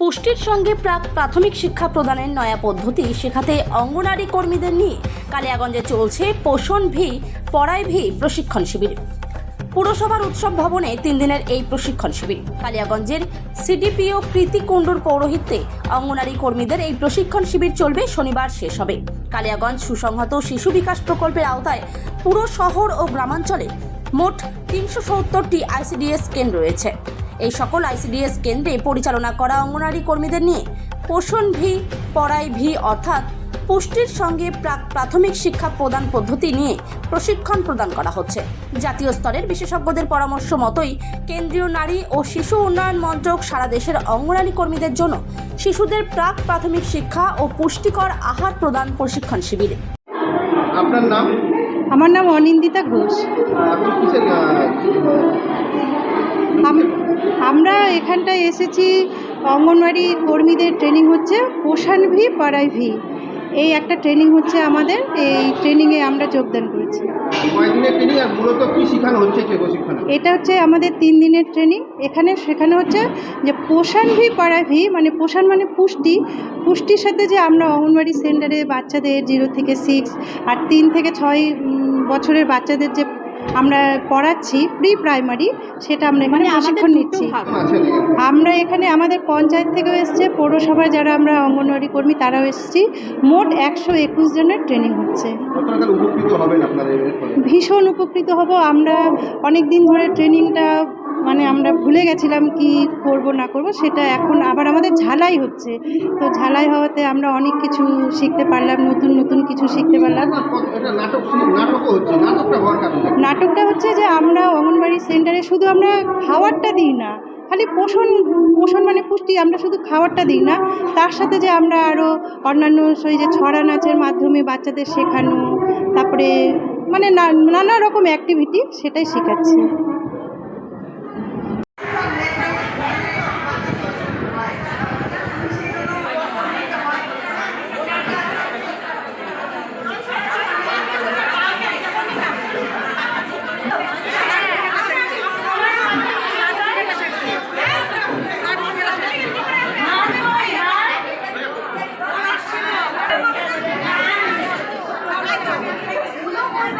পুষ্টির সঙ্গে প্রাক প্রাথমিক শিক্ষা প্রদানের নয়া পদ্ধতি শেখাতে অঙ্গনারী কর্মীদের নিয়ে কালিয়াগঞ্জে চলছে পোষণ ভি পড়াই ভি প্রশিক্ষণ শিবির। পুরসভার উৎসব ভবনে তিন দিনের এই প্রশিক্ষণ শিবির। কালিয়াগঞ্জের সিডিপিও প্রীতি কুণ্ডুর পৌরোহিত্যে অঙ্গনারী কর্মীদের এই প্রশিক্ষণ শিবির চলবে, শনিবার শেষ হবে। কালিয়াগঞ্জ সুসংহত শিশু বিকাশ প্রকল্পের আওতায় পুরো শহর ও গ্রামাঞ্চলে মোট তিনশো সত্তরটি আইসিডিএস কেন্দ্র রয়েছে। এই সকল আইসিডিএস কেন্দ্রে পরিচালনা করা অঙ্গনারী কর্মীদের নিয়ে পোষণ ভি, পড়াই ভি অর্থাৎ পুষ্টির সঙ্গে প্রাক প্রাথমিক শিক্ষা প্রদান পদ্ধতি নিয়ে প্রশিক্ষণ প্রদান করা হচ্ছে। জাতীয় স্তরের বিশেষজ্ঞদের পরামর্শ মতোই কেন্দ্রীয় নারী ও শিশু উন্নয়ন মন্ত্রক সারা দেশের অঙ্গনারী কর্মীদের জন্য শিশুদের প্রাক প্রাথমিক শিক্ষা ও পুষ্টিকর আহার প্রদান প্রশিক্ষণ শিবির। আপনার নাম? আমার নাম অনিন্দিতা ঘোষ। আমরা এখানটায় এসেছি অঙ্গনওয়াড়ি কর্মীদের ট্রেনিং হচ্ছে পোষণ ভি পড়াই ভি। এই একটা ট্রেনিং হচ্ছে আমাদের এই ট্রেনিংয়ে আমরা যোগদান করেছি। এটা হচ্ছে আমাদের তিন দিনের ট্রেনিং এখানে সেখানে হচ্ছে যে পোষণ ভি পড়াই ভি মানে পোষণ মানে পুষ্টি। পুষ্টির সাথে যে আমরা অঙ্গনওয়াড়ি সেন্টারে বাচ্চাদের জিরো থেকে সিক্স আর তিন থেকে ছয় বছরের বাচ্চাদের যে আমরা পড়াচ্ছি প্রি প্রাইমারি সেটা আমরা এখানে প্রশিক্ষণ নিচ্ছি। আমরা এখানে আমাদের পঞ্চায়েত থেকেও এসছে পৌরসভায় যারা আমরা অঙ্গনওয়াড়ি কর্মী তারাও এসছি। মোট একশো একুশ জনের ট্রেনিং হচ্ছে। ভীষণ উপকৃত হব। আমরা অনেক দিন ধরে ট্রেনিংটা মানে আমরা ভুলে গেছিলাম কি করব না করব সেটা এখন আবার আমাদের ঝালাই হচ্ছে। তো ঝালাই হওয়াতে আমরা অনেক কিছু শিখতে পারলাম নতুন নতুন কিছু শিখতে পারলাম। নাটকটা হচ্ছে যে আমরা অঙ্গনবাড়ি সেন্টারে শুধু আমরা খাওয়ারটা দিই না খালি পোষণ পোষণ মানে পুষ্টি আমরা শুধু খাবারটা দিই না। তার সাথে যে আমরা আরও অন্যান্য সেই যে ছড়া নাচের মাধ্যমে বাচ্চাদের শেখানো তারপরে মানে নানা রকম অ্যাক্টিভিটি সেটাই শেখাচ্ছি। বাবার